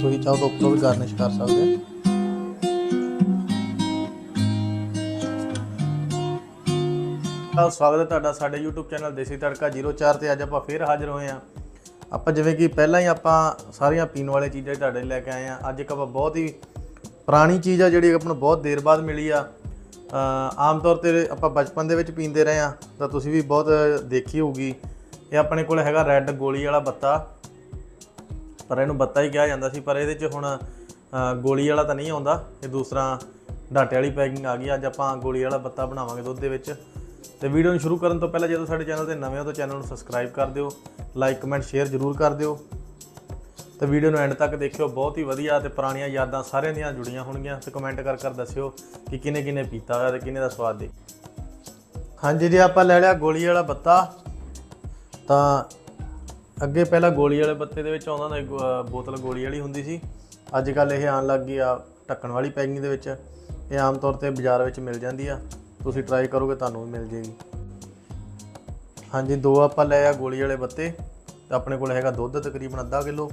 ਤੁਸੀਂ ਚਾਹੋ ਤਾਂ ਉੱਪਰੋਂ ਵੀ ਗਾਰਨਿਸ਼ ਕਰ ਸਕਦੇ ਹੋ ਹਾਂ ਸਵਾਗਤ ਹੈ ਤੁਹਾਡਾ ਸਾਡੇ YouTube ਚੈਨਲ ਦੇਸੀ ਤੜਕਾ 04 ਤੇ। ਅੱਜ ਆਪਾਂ ਫੇਰ ਹਾਜ਼ਰ ਹੋਏ ਹਾਂ। ਆਪਾਂ ਜਿਵੇਂ ਕਿ ਪਹਿਲਾਂ ਹੀ ਆਪਾਂ ਸਾਰੀਆਂ ਪੀਣ ਵਾਲੇ ਚੀਜ਼ਾਂ ਤੁਹਾਡੇ ਲੈ ਕੇ ਆਏ ਹਾਂ। ਅੱਜ ਇੱਕ ਆਪਾਂ ਬਹੁਤ ਹੀ ਪੁਰਾਣੀ ਚੀਜ਼ ਆ, ਜਿਹੜੀ ਆਪਾਂ ਨੂੰ ਬਹੁਤ ਦੇਰ ਬਾਅਦ ਮਿਲੀ ਆ। ਆਮ ਤੌਰ ਤੇ ਆਪਾਂ ਬਚਪਨ ਦੇ ਵਿੱਚ ਪੀਂਦੇ ਰਹੇ ਆ ਤਾਂ ਤੁਸੀਂ ਵੀ ਬਹੁਤ ਦੇਖੀ ਹੋਊਗੀ। ਇਹ ਆਪਣੇ ਕੋਲ ਹੈਗਾ ਰੈੱਡ ਗੋਲੀ ਵਾਲਾ ਬੱਤਾ। ਪਰ ਇਹਨੂੰ ਬੱਤਾ ਹੀ ਕਿਹਾ ਜਾਂਦਾ ਸੀ, ਪਰ ਇਹਦੇ 'ਚ ਹੁਣ ਗੋਲੀ ਵਾਲਾ ਤਾਂ ਨਹੀਂ ਆਉਂਦਾ। ਇਹ ਦੂਸਰਾ ਡਾਟੇ ਵਾਲੀ ਪੈਕਿੰਗ ਆ ਗਈ। ਅੱਜ ਆਪਾਂ ਗੋਲੀ ਵਾਲਾ ਬੱਤਾ ਬਣਾਵਾਂਗੇ ਦੁੱਧ ਦੇ ਵਿੱਚ। ਤੇ ਵੀਡੀਓ ਨੂੰ ਸ਼ੁਰੂ ਕਰਨ ਤੋਂ ਪਹਿਲਾਂ ਜਦੋਂ ਸਾਡੇ ਚੈਨਲ ਤੇ ਨਵੇਂ ਹੋ ਤਾਂ ਚੈਨਲ ਨੂੰ ਸਬਸਕ੍ਰਾਈਬ ਕਰ ਦਿਓ, ਲਾਈਕ, ਕਮੈਂਟ, ਸ਼ੇਅਰ ਜ਼ਰੂਰ ਕਰ ਦਿਓ। ਤੇ ਵੀਡੀਓ ਨੂੰ ਐਂਡ ਤੱਕ ਦੇਖਿਓ। ਬਹੁਤ ਹੀ ਵਧੀਆ ਤੇ ਪੁਰਾਣੀਆਂ ਯਾਦਾਂ ਸਾਰਿਆਂ ਦੀਆਂ ਜੁੜੀਆਂ ਹੋਣਗੀਆਂ। ਤੇ ਕਮੈਂਟ ਕਰ ਕਰ ਦੱਸਿਓ ਕਿ ਕਿਨੇ ਕਿਨੇ ਪੀਤਾ ਹੋਇਆ ਤੇ ਕਿਨੇ ਦਾ ਸਵਾਦ ਦੇ ਹਾਂਜੀ ਜੀ, ਆਪਾਂ ਲੈ ਲਿਆ ਗੋਲੀ ਵਾਲਾ ਬੱਤਾ। ਤਾਂ ਅੱਗੇ ਪਹਿਲਾਂ ਗੋਲੀ ਵਾਲੇ ਬੱਤੇ ਦੇ ਵਿੱਚ ਆਉਂਦਾ ਨਾ ਇੱਕ, ਅਹ, ਬੋਤਲ ਗੋਲੀ ਵਾਲੀ ਹੁੰਦੀ ਸੀ। ਅੱਜ ਕੱਲ ਇਹ ਆਉਣ ਲੱਗ ਗਈ ਆ ਢੱਕਣ ਵਾਲੀ ਪੈਕਿੰਗ ਦੇ ਵਿੱਚ। ਇਹ ਆਮ ਤੌਰ ਤੇ ਬਾਜ਼ਾਰ ਵਿੱਚ ਮਿਲ ਜਾਂਦੀ ਆ। ਤੁਸੀਂ ਟਰਾਈ ਕਰੋਗੇ ਤੁਹਾਨੂੰ ਵੀ ਮਿਲ ਜੇਗੀ ਹਾਂਜੀ ਦੋ ਆਪਾਂ ਲੈ ਆ ਗੋਲੀ ਵਾਲੇ ਬੱਤੇ ਤੇ ਆਪਣੇ ਕੋਲ ਹੈਗਾ ਦੁੱਧ ਤਕਰੀਬਨ ਅੱਧਾ ਕਿਲੋ।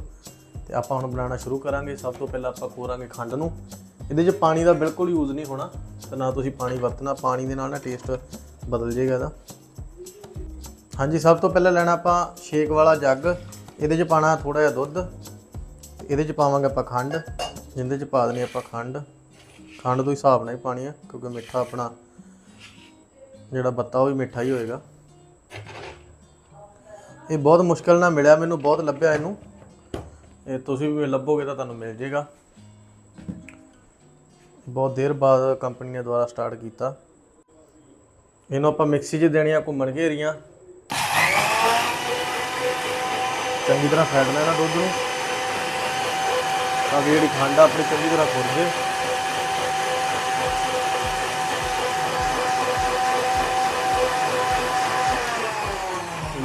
ਤੇ ਆਪਾਂ ਹੁਣ ਬਣਾਉਣਾ ਸ਼ੁਰੂ ਕਰਾਂਗੇ। ਸਭ ਤੋਂ ਪਹਿਲਾਂ ਆਪਾਂ ਕੋਰਾਂਗੇ ਖੰਡ ਨੂੰ। ਇਹਦੇ 'ਚ ਪਾਣੀ ਦਾ ਬਿਲਕੁਲ ਯੂਜ਼ ਨਹੀਂ ਹੋਣਾ। ਤੇ ਨਾ ਤੁਸੀਂ ਪਾਣੀ ਵਰਤਣਾ। ਪਾਣੀ ਦੇ ਨਾਲ ਨਾ ਟੇਸਟ ਬਦਲ ਜਾਏਗਾ ਇਹਦਾ। ਹਾਂਜੀ, ਸਭ ਤੋਂ ਪਹਿਲਾਂ ਲੈਣਾ ਆਪਾਂ ਸ਼ੇਕ ਵਾਲਾ ਜੱਗ। ਇਹਦੇ 'ਚ ਪਾਣਾ ਥੋੜਾ ਜਿਹਾ ਦੁੱਧ। ਇਹਦੇ 'ਚ ਪਾਵਾਂਗੇ ਆਪਾਂ ਖੰਡ, ਜਿੰਦੇ 'ਚ ਪਾ ਦੇਣੀ ਆਪਾਂ ਖੰਡ। ਖੰਡ ਤੋਂ ਹਿਸਾਬ ਨਾਲ ਹੀ ਪਾਣੀ ਆ, ਕਿਉਂਕਿ ਮਿੱਠਾ ਆਪਣਾ, ਜਿਹੜਾ ਬੱਤਾ ਉਹ ਵੀ ਮਿੱਠਾ ਹੀ ਹੋਏਗਾ। ਇਹ ਬਹੁਤ ਮੁਸ਼ਕਲ ਨਾਲ ਮਿਲਿਆ, ਮੈਨੂੰ ਬਹੁਤ ਲੱਭਿਆ ਇਹਨੂੰ। ਇਹ ਤੁਸੀਂ ਵੀ ਲੱਭੋਗੇ ਤਾਂ ਤੁਹਾਨੂੰ ਮਿਲ ਜੇਗਾ। ਬਹੁਤ ਦੇਰ ਬਾਅਦ ਕੰਪਨੀ ਨੇ ਦੁਬਾਰਾ ਸਟਾਰਟ ਕੀਤਾ। ਇਹਨੂੰ ਆਪਾਂ ਮਿਕਸੀ 'ਚ ਦੇਣੀਆਂ ਘੁੰਮਣ ਘੇਰੀਆਂ। ਚੰਗੀ ਤਰ੍ਹਾਂ ਫੈਟ ਲੈਣਾ ਦੁੱਧ ਨੂੰ। ਤਾਂ ਕਿ ਜਿਹੜੀ ਖੰਡ ਆ ਆਪਣੀ ਚੰਗੀ ਤਰ੍ਹਾਂ ਖੁਰ ਜੇ।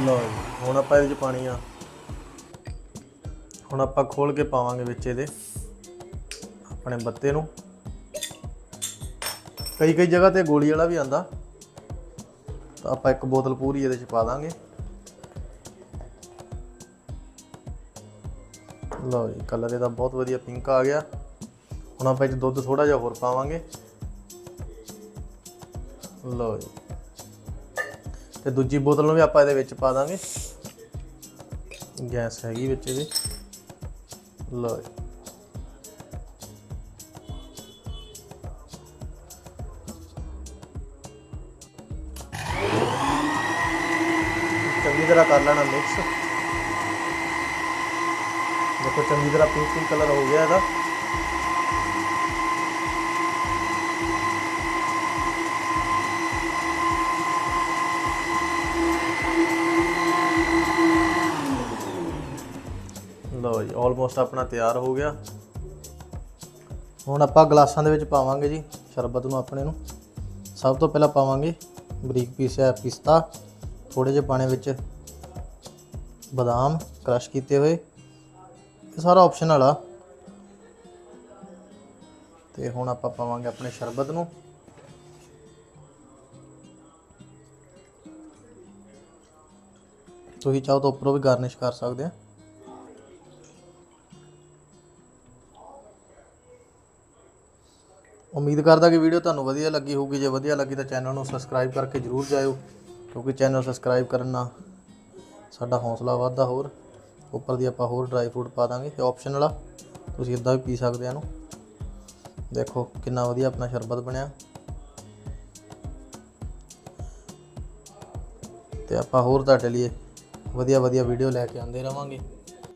ਲਓ ਜੀ, ਹੁਣ ਆਪਾਂ ਇਹਦੇ ਚ ਪਾਣੀ ਆ। ਹੁਣ ਆਪਾਂ ਖੋਲ ਕੇ ਪਾਵਾਂਗੇ ਵਿੱਚ ਇਹਦੇ, ਆਪਣੇ ਬੱਤੇ ਨੂੰ। ਕਈ ਕਈ ਜਗ੍ਹਾ ਤੇ ਗੋਲੀ ਵਾਲਾ ਵੀ ਆਂਦਾ। ਤਾਂ ਆਪਾਂ ਇੱਕ ਬੋਤਲ ਪੂਰੀ ਇਹਦੇ ਚ ਪਾ ਦਾਂਗੇ। ਲਓ ਜੀ ਕਲਰ ਇਹਦਾ ਬਹੁਤ ਵਧੀਆ ਪਿੰਕ ਆ ਗਿਆ। ਹੁਣ ਆਪਾਂ ਇਹ ਦੁੱਧ ਥੋੜਾ ਜਿਹਾ ਹੋਰ ਪਾਵਾਂਗੇ। ਲਓ ਜੀ। ਤੇ ਦੂਜੀ ਬੋਤਲ ਨੂੰ ਵੀ ਆਪਾਂ ਇਹਦੇ ਵਿੱਚ ਪਾ ਦਾਂਗੇ। ਗੈਸ ਹੈਗੀ ਵਿੱਚ ਇਹਦੇ। ਲਓ ਜੀ। ਚੰਗੀ ਤਰ੍ਹਾਂ ਕਰ ਲੈਣਾ ਮਿਕਸ ਦੇਖੋ ਚੰਗੀ ਤਰ੍ਹਾਂ ਪਿੰਕ ਪਿੰਕ ਕਲਰ ਹੋ ਗਿਆ ਇਹਦਾ। ਲਓ ਜੀ ਆਲਮੋਸਟ ਆਪਣਾ ਤਿਆਰ ਹੋ ਗਿਆ। ਹੁਣ ਆਪਾਂ ਗਲਾਸਾਂ ਦੇ ਵਿੱਚ ਪਾਵਾਂਗੇ ਜੀ, ਸ਼ਰਬਤ ਨੂੰ ਆਪਣੇ ਨੂੰ। ਸਭ ਤੋਂ ਪਹਿਲਾਂ ਪਾਵਾਂਗੇ ਬਰੀਕ ਪੀਸਿਆ ਪਿਸਤਾ ਥੋੜੇ ਜਿਹੇ ਪਾਣੇ ਵਿੱਚ ਬਦਾਮ ਕ੍ਰਸ਼ ਕੀਤੇ ਹੋਏ। ਇਹ ਸਾਰਾ ਆਪਸ਼ਨਲ ਆ ਤੇ ਹੁਣ ਆਪਾਂ ਪਾਵਾਂਗੇ ਆਪਣੇ ਸ਼ਰਬਤ ਨੂੰ। ਤੁਸੀਂ ਚਾਹੋ ਤਾਂ ਉੱਪਰੋਂ ਵੀ ਗਾਰਨਿਸ਼ ਕਰ ਸਕਦੇ ਆ। ਉਮੀਦ ਕਰਦਾ ਕਿ ਵੀਡੀਓ ਤੁਹਾਨੂੰ ਵਧੀਆ ਲੱਗੀ ਹੋਊਗੀ। ਜੇ ਵਧੀਆ ਲੱਗੀ ਤਾਂ ਚੈਨਲ ਨੂੰ ਸਬਸਕ੍ਰਾਈਬ ਕਰਕੇ ਜਰੂਰ ਜਾਇਓ, ਕਿਉਂਕਿ ਚੈਨਲ ਸਬਸਕ੍ਰਾਈਬ ਕਰਨ ਨਾਲ ਸਾਡਾ ਹੌਸਲਾ ਵੱਧਦਾ ਹੋਰ। ਉੱਪਰ ਦੀ ਆਪਾਂ ਹੋਰ ਡਰਾਈ ਫਰੂਟ ਪਾ ਦਾਂਗੇ, ਇਹ ਆਪਸ਼ਨਲ ਆ ਤੁਸੀਂ ਇਦਾਂ ਵੀ ਪੀ ਸਕਦੇ ਆ ਇਹਨੂੰ। ਦੇਖੋ ਕਿੰਨਾ ਵਧੀਆ ਆਪਣਾ ਸ਼ਰਬਤ ਬਣਿਆ। ਤੇ ਆਪਾਂ ਹੋਰ ਤੁਹਾਡੇ ਲਈ ਵਧੀਆ ਵਧੀਆ ਵੀਡੀਓ ਲੈ ਕੇ ਆਉਂਦੇ ਰਵਾਂਗੇ।